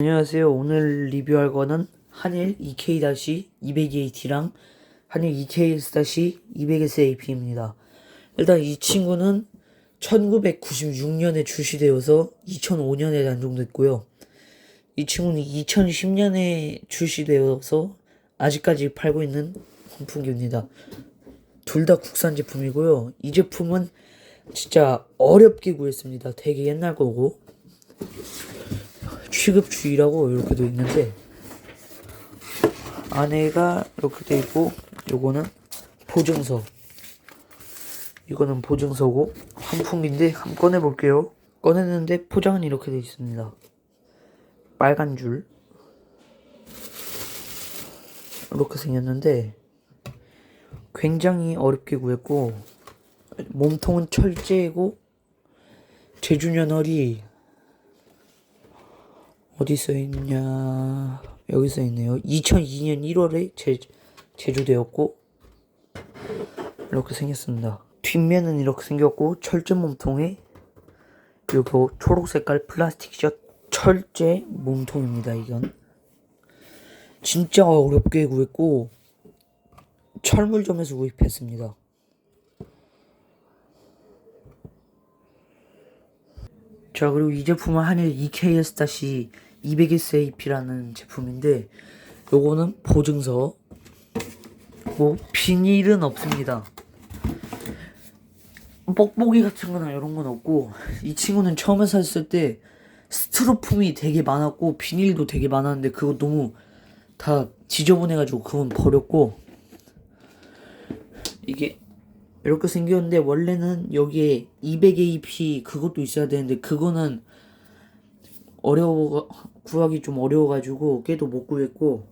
안녕하세요. 오늘 리뷰할 거는 한일 E EK-200AT랑 한일 E EKS-200SAP입니다. 일단 이 친구는 1996년에 출시되어서 2005년에 단종됐고요. 이 친구는 2010년에 출시되어서 아직까지 팔고 있는 환풍기입니다. 둘 다 국산 제품이고요. 이 제품은 진짜 어렵게 구했습니다. 되게 옛날 거고 취급주의라고 이렇게 돼 있는데 안에가 이렇게 돼 있고 요거는 보증서. 이거는 보증서고 환풍기인데 한번 꺼내 볼게요. 꺼냈는데 포장은 이렇게 돼 있습니다. 빨간 줄. 이렇게 생겼는데 굉장히 어렵게 구했고 몸통은 철제고 제주년월이 어디 써 있냐? 여기 써 있네요. 2002년 1월에 제, 제조되었고 이렇게 생겼습니다. 뒷면은 이렇게 생겼고 철제 몸통에 요거 초록 색깔 플라스틱 셔 철제 몸통입니다 이건. 진짜 어렵게 구했고 철물점에서 구입했습니다. 자 그리고 이 제품은 한일 EKS-200SAP라는 제품인데 요거는 보증서. 뭐 비닐은 없습니다. 뽁뽁이 같은 거나 이런 건 없고 이 친구는 처음에 샀을 때 스티로폼이 되게 많았고 비닐도 되게 많았는데 그거 너무 다 지저분해가지고 그건 버렸고 이게 이렇게 생겼는데 원래는 여기에 200AP 그것도 있어야 되는데 그거는 어려워 구하기 좀 어려워가지고 걔도 못 구했고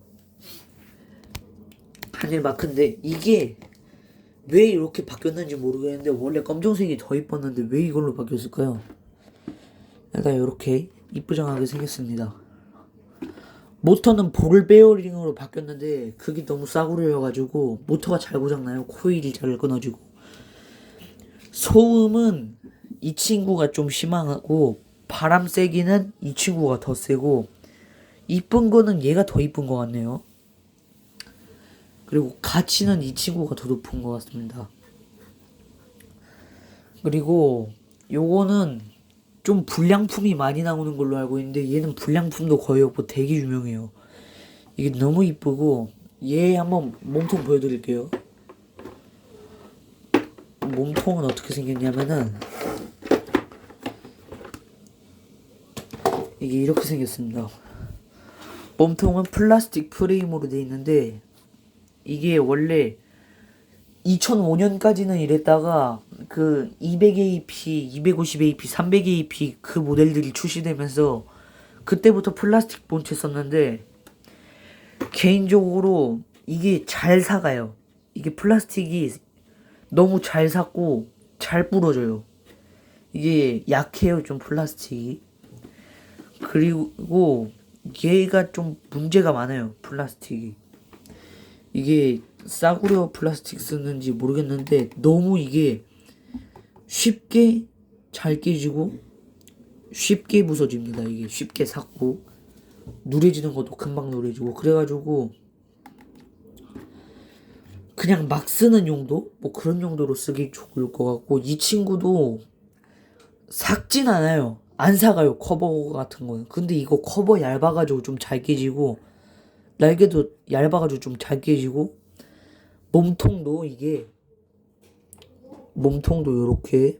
한일 마크인데 이게 왜 이렇게 바뀌었는지 모르겠는데 원래 검정색이 더 이뻤는데 왜 이걸로 바뀌었을까요? 일단 이렇게 이쁘장하게 생겼습니다. 모터는 볼 베어링으로 바뀌었는데 그게 너무 싸구려여가지고 모터가 잘 고장나요. 코일이 잘 끊어지고 소음은 이 친구가 좀 심하고 바람 세기는 이 친구가 더 세고 이쁜 거는 얘가 더 이쁜 것 같네요. 그리고 가치는 이 친구가 더 높은 것 같습니다. 그리고 요거는 좀 불량품이 많이 나오는 걸로 알고 있는데 얘는 불량품도 거의 없고 되게 유명해요. 이게 너무 이쁘고 얘 한번 몸통 보여드릴게요. 몸통은 어떻게 생겼냐면은 이게 이렇게 생겼습니다. 몸통은 플라스틱 프레임으로 되어 있는데 이게 원래 2005년까지는 이랬다가 그 200AP, 250AP, 300AP 그 모델들이 출시되면서 그때부터 플라스틱 본체 썼는데 개인적으로 이게 잘 사가요. 이게 플라스틱이 너무 잘 샀고 잘 부러져요. 이게 약해요 좀 플라스틱이. 그리고 얘가 좀 문제가 많아요 플라스틱이. 이게 싸구려 플라스틱 쓰는지 모르겠는데 너무 이게 쉽게 잘 깨지고 쉽게 부서집니다. 이게 쉽게 삭고 누래지는 것도 금방 누래지고 그래가지고 그냥 막 쓰는 용도 뭐 그런 용도로 쓰기 좋을 것 같고 이 친구도 삭진 않아요. 안 사가요 커버 같은 거는. 근데 이거 커버 얇아가지고 좀 잘 깨지고 날개도 얇아가지고 좀 잘 깨지고 몸통도 이게 몸통도 이렇게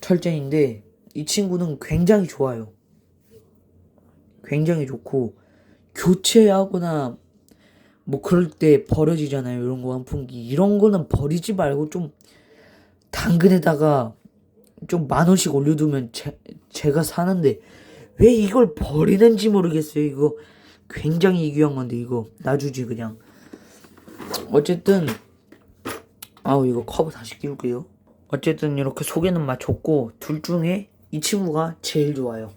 철제인데 이 친구는 굉장히 좋아요. 굉장히 좋고 교체하거나 뭐 그럴 때 버려지잖아요. 이런 거 환풍기 이런 거는 버리지 말고 좀 당근에다가 좀 만 원씩 올려두면 제, 제가 사는데 왜 이걸 버리는지 모르겠어요. 이거 굉장히 귀한 건데 이거 놔주지 그냥. 어쨌든 아우 이거 커버 다시 끼울게요. 어쨌든 이렇게 소개는 마쳤고 둘 중에 이 친구가 제일 좋아요.